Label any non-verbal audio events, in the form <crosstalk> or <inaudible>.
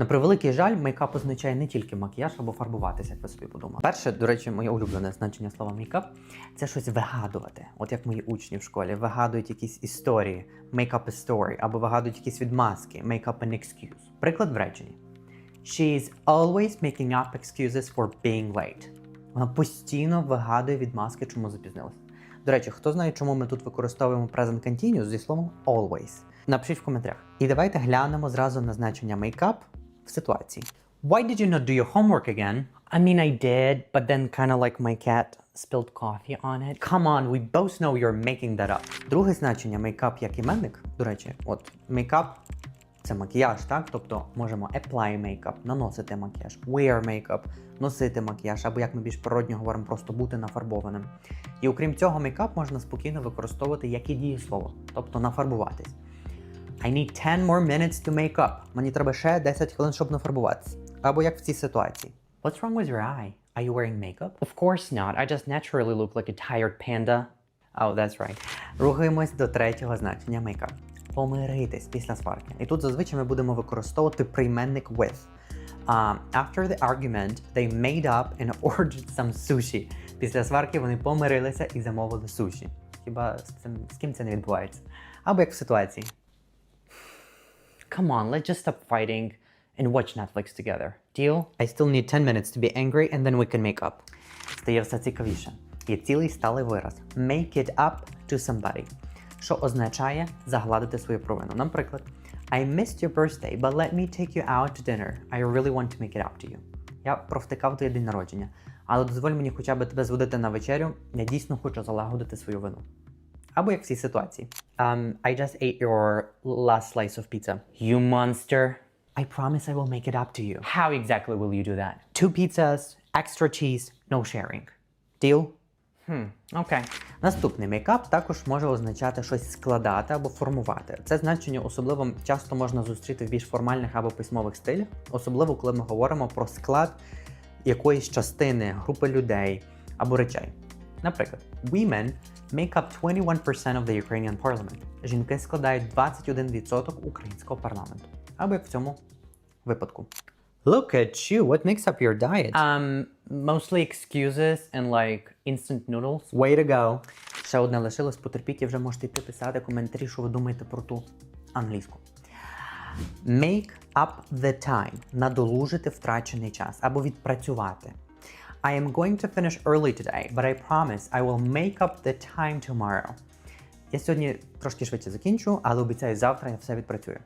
На превеликий жаль, мейкап означає не тільки макіяж або фарбуватися, як ви собі подумали. Перше, до речі, моє улюблене значення слова мейкап це щось вигадувати. От як мої учні в школі вигадують якісь історії, make up a story, або вигадують якісь відмазки, make an excuse. Приклад в реченні. She is always making up excuses for being late. Вона постійно вигадує відмазки, чому запізнилась. До речі, хто знає, чому ми тут використовуємо present continuous зі словом always? Напишіть в коментарях. І давайте глянемо зразу на значення make-up в ситуації. Why did you not do your homework again? I mean, I did, but then kind of like my cat spilled coffee on it. Come on, we both know you're making that up. Друге значення make-up як іменник. До речі, от make-up це макіяж, так? Тобто можемо apply makeup, наносити макіяж, wear makeup, носити макіяж, або як ми більш природньо говоримо, просто бути нафарбованим. І окрім цього, мейкап можна спокійно використовувати як і дієслово, тобто нафарбуватись. I need 10 more minutes to make up. Мені треба ще 10 хвилин, щоб нафарбуватися. Або як в цій ситуації. What's wrong with your eye? Are you wearing makeup? Of course not. I just naturally look like a tired panda. Oh, that's right. Рухаємось до третього значення makeup. Помиритись після сварки. І тут зазвичай ми будемо використовувати прийменник with. Uh, after the argument, they made up and <laughs> ordered some sushi. Після сварки вони помирилися і замовили суші. Хіба з, цим, з ким це не відбувається? Або як в ситуації. Come on, let's just stop fighting and watch Netflix together. Deal? I still need 10 minutes to be angry and then we can make up. Стає все цікавіше. Є цілий сталий вираз make it up to somebody, що означає загладити свою провину. Наприклад, I missed your birthday, but let me take you out to dinner. I really want to make it up to you. Я провтикав твоє день народження, але дозволь мені хоча б тебе зводити на вечерю. Я дійсно хочу залагодити свою вину. Або як в цій ситуації. Um, I just ate your last slice of pizza. You monster. I promise I will make it up to you. How exactly will you do that? Two pizzas, extra cheese, no sharing. Deal? Okay. Наступний мейкап також може означати щось складати або формувати. Це значення особливо часто можна зустріти в більш формальних або письмових стилях, особливо коли ми говоримо про склад якоїсь частини, групи людей або речей. Наприклад, women make up 21% of the Ukrainian parliament. Жінки складають 21% українського парламенту. Або як в цьому випадку. Look at you, what makes up your diet? Um, mostly excuses and like instant noodles. Way to go! Ще одне лишилось, потерпіть і вже можете йти писати коментарі, що ви думаєте про ту англійську. Make up the time. Надолужити втрачений час або відпрацювати. I am going to finish early today, but I promise I will make up the time tomorrow. Я сьогодні трошки швидше закінчу, але обіцяю, завтра я все відпрацюю.